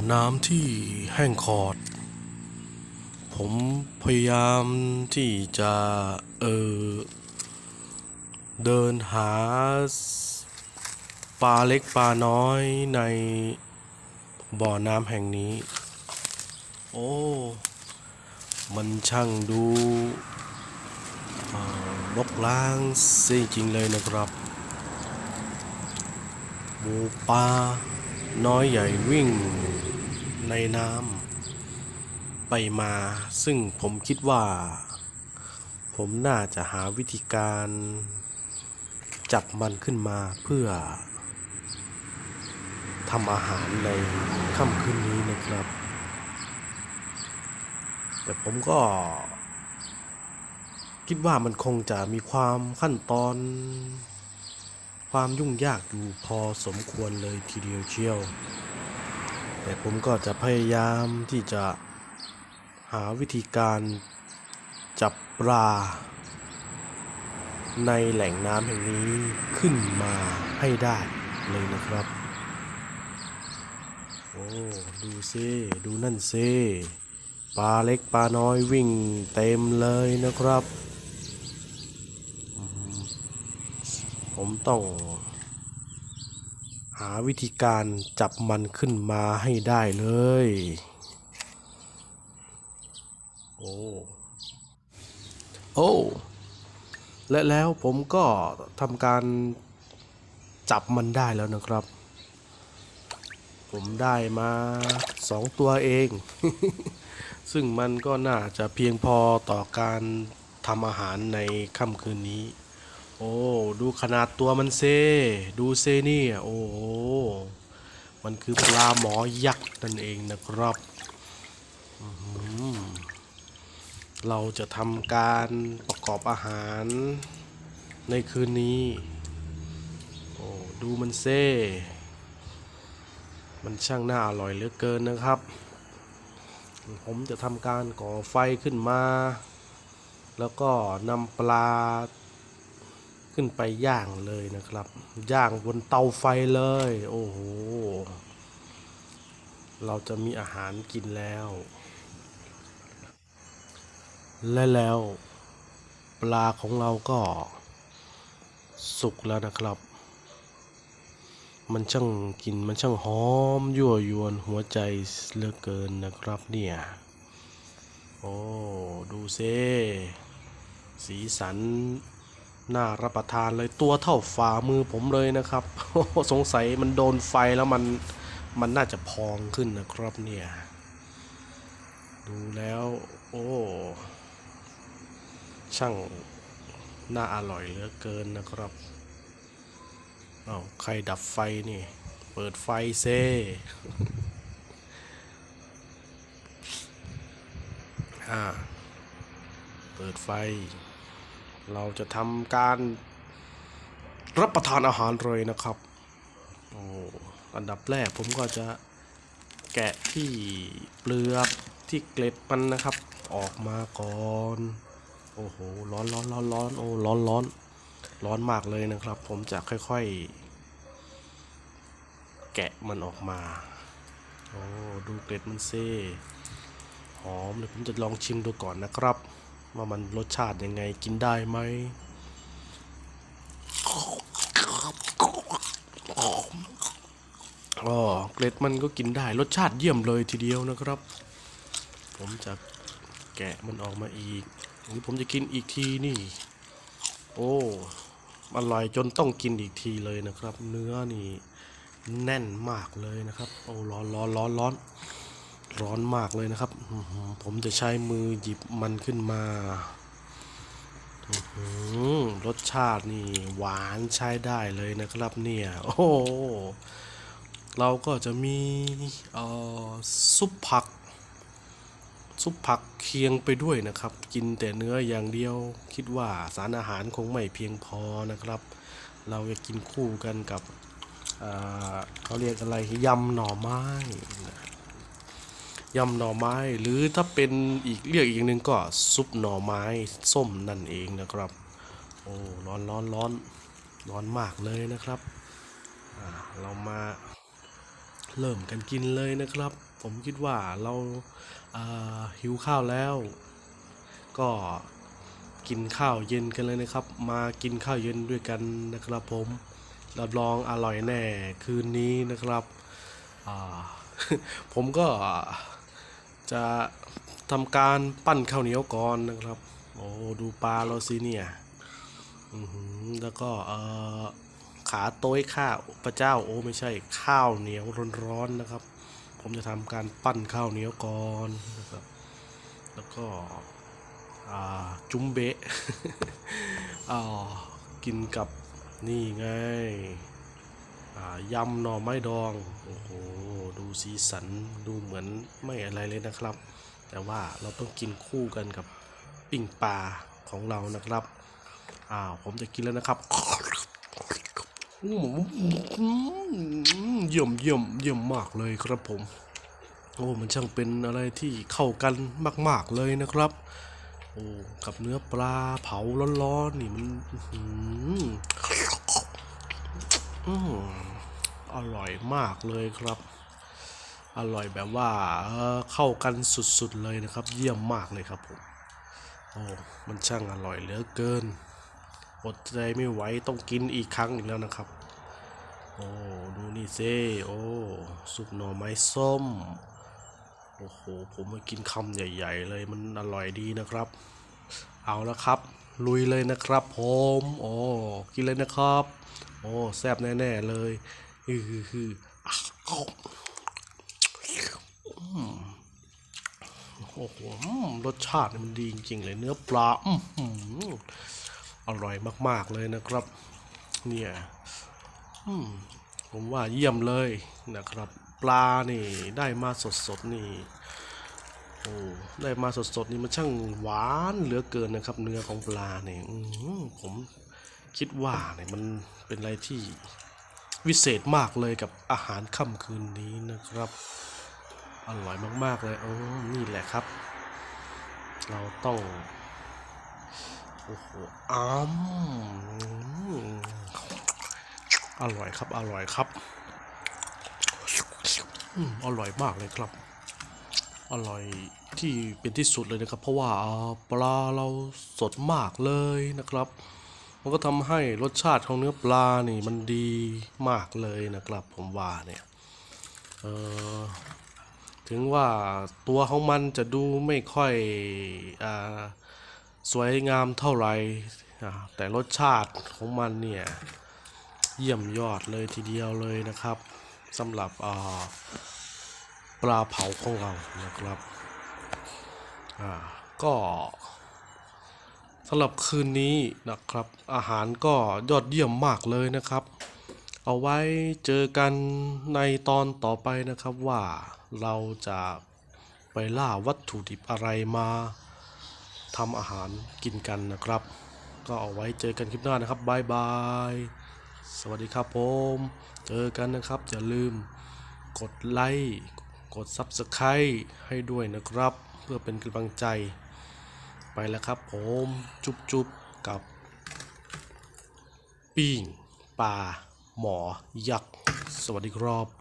นบ่อน้ำที่แห้งขอด ผมพยายามที่จะเออเดินหาปลาเล็กปลาน้อยในบ่อน้ำแห่งนี้ โอ้ มันช่างดูเอ่อรกร้างสียจริงเลยนะครับหมูปลาน้อยใหญ่วิ่ง ในน้ำไปมา ซึ่งผมคิดว่า ผมน่าจะหาวิธีการ จับมันขึ้นมาเพื่อทำอาหารในค่ำคืนนี้นะครับ แต่ผมก็ คิดว่ามันคงจะมีความขั้นตอน ความยุ่งยากอยู่พอสมควรเลยทีเดียวเชียว แต่ผมก็จะพยายามที่จะหาวิธีการจับปลา ในแหล่งน้ำแห่งนี้ขึ้นมาให้ได้เลยนะครับ โอ้ ดูซิดูนั่นซิปลาเล็กปลาน้อยวิ่งเต็มเลยนะครับ ผมต้อง หาวิธีการจับมันขึ้นมาให้ได้เลย โอ้ โอ้ และแล้วผมก็ทำการจับมันได้แล้วนะครับ ผมได้มาสองตัวเอง ซึ่งมันก็น่าจะเพียงพอต่อการทำอาหารในค่ำคืนนี้ โอ้ ดูขนาดตัวมันเซ ดูเซนี่ โอ้โห มันคือปลาหมอยักษ์นั่นเองนะครับ เราจะทำการประกอบอาหารในคืนนี้ โอ้ ดูมันเซ มันช่างน่าอร่อยเหลือเกินนะครับ ผมจะทำการก่อไฟขึ้นมา แล้วก็นำปลา ขึ้นไปย่างเลยนะครับ ย่างบนเตาไฟเลย โอ้โห เราจะมีอาหารกินแล้ว และแล้ว ปลาของเราก็ สุกแล้วนะครับ มันช่างกลินมันช่างหอมยั่วยวนหัวใจเหลือเกินนะครับเนี่ย โอ้ ดูเซสีสัน น่ารับประทานเลยตัวเท่าฝ่ามือผมเลยนะครับ สงสัยมันโดนไฟแล้วมันมันน่าจะพองขึ้นนะครับเนี่ย ดูแล้ว โอ้ ช่างน่าอร่อยเหลือเกินนะครับเอาวใครดับไฟนี่ เปิดไฟเซอ่า เปิดไฟ เราจะทำการรับประทานอาหารเลยนะครับ โอ้อันดับแรกผมก็จะแกะที่เปลือกที่เกล็ดมันนะครับ ออกมาก่อน โอ้โห ร้อนร้อนร้อนร้อนโอ้ร้อนร้อนร้อนมากเลยนะครับ ผมจะค่อยๆ แกะมันออกมา โอ้ ดูเกล็ดมันเซ่หอมเดี๋ยวผมจะลองชิมดูก่อนนะครับ ว่ามันรสชาติยังไงกินได้ไหมอ๋อเกล็ดมันก็กินได้รสชาติเยี่ยมเลยทีเดียวนะครับ ผมจะแกะมันออกมาอีกอันนี้ผมจะกินอีกทีนี่ โอ้อร่อยจนต้องกินอีกทีเลยนะครับ เนื้อนี่แน่นมากเลยนะครับ โอ้ร้อนร้อนร้อนร้อน ร้อนมากเลยนะครับ ผมจะใช้มือหยิบมันขึ้นมาอืรสชาตินี่หวานใช้ได้เลยนะครับเนี่ย โอ้เราก็จะมีเอ่อซุปผัก ซุปผักเคียงไปด้วยนะครับ กินแต่เนื้ออย่างเดียว คิดว่าสารอาหารคงไม่เพียงพอนะครับ เราจะกินคู่กันกับเอ่อเขาเรียกอะไรยำหน่อไม้ ยำหน่อไม้ หรือถ้าเป็นอีกเรียกอีกหนึ่งก็ซุปหน่อไม้ส้มนั่นเองนะครับ โอ้ร้อนร้อนร้อนร้อนมากเลยนะครับอ่าเรามาเริ่มกันกินเลยนะครับ ผมคิดว่าเราาหิวข้าวแล้ว ก็กินข้าวเย็นกันเลยนะครับ มากินข้าวเย็นด้วยกันนะครับผมรับรองอร่อยแน่คืนนี้นะครับอ่าผมก็ จะทำการปั้นข้าวเหนียวก่อนนะครับ โอ้ดูปลาเราสิเนี่ยแล้วก็เออขาโต้ยข้าวพระเจ้าโอ้ไม่ใช่ข้าวเหนียวร้อนๆนะครับ ผมจะทำการปั้นข้าวเหนียวก่อนนะครับ แล้วก็อ่าจุ้มเบะอ่ากินกับนี่ไง ยำหน่อไม้ดอง โอ้โห ดูสีสัน ดูเหมือนไม่อะไรเลยนะครับ แต่ว่าเราต้องกินคู่กันกับปิ้งปลาของเรานะครับ อ้าว ผมจะกินแล้วนะครับอืมเยี่ยมเยี่ยมเยี่ยมมากเลยครับผม โอ้ มันช่างเป็นอะไรที่เข้ากันมาก ๆ เลยนะครับ โอ้ กับเนื้อปลาเผาร้อนๆนี่มันอืม อร่อยมากเลยครับ อร่อยแบบว่าเข้ากันสุดๆเลยนะครับ เยี่ยมมากเลยครับผมโอ้มันช่างอร่อยเหลือเกินอดใจไม่ไหวต้องกินอีกครั้งหนึ่งแล้วนะครับ โอ้ดูนี่เซโอ้ซุปหน่อไม้ส้มโอ้โหผมมากินคำใหญ่ ๆ เลยมันอร่อยดีนะครับ เอาละครับ ลุยเลยนะครับผมโอ้กินเลยนะครับ โอ้แซ่บแน่ ๆ เลย ฮือฮือโอ้โหรสชาติมันดีจริงๆเลยเนื้อปลาอร่อยมากๆเลยนะครับ เนี่ยผมว่าเยี่ยมเลยนะครับ ปลานี่ได้มาสดๆนี่โอ้ได้มาสดๆนี่มันช่างหวานเหลือเกินนะครับ เนื้อของปลาเนี่ยผมคิดว่าเนี่ยมันเป็นอะไรที่ วิเศษมากเลยกับอาหารค่ำคืนนี้นะครับ อร่อยมากๆเลยโอ้นี่แหละครับ เราต้องโอ้โหอ้ามอร่อยครับอร่อยครับอร่อยมากเลยครับ อร่อยที่เป็นที่สุดเลยนะครับ เพราะว่าปลาเราสดมากเลยนะครับ มันก็ทำให้รสชาติของเนื้อปลานี่มันดีมากเลยนะครับ ผมว่าเนี่ยเออถึงว่าตัวของมันจะดูไม่ค่อยอสวยงามเท่าไหร่แต่รสชาติของมันเนี่ยเยี่ยมยอดเลยทีเดียวเลยนะครับสำหรับปลาเผาของเรานะครับก็ สำหรับคืนนี้นะครับ อาหารก็ยอดเยี่ยมมากเลยนะครับ เอาไว้เจอกันในตอนต่อไปนะครับว่าเราจะไปล่าวัตถุดิบอะไรมาทำอาหารกินกันนะครับ ก็เอาไว้เจอกันคลิปหน้านะครับบายบาย สวัสดีครับผม เจอกันนะครับ อย่าลืมกดไลค์กด Subscribe ให้ด้วยนะครับ เพื่อเป็นกำลังใจ ไปแล้วครับผมจุบจุบกับปิ้งปลาหมอยักษ์ สวัสดีครับ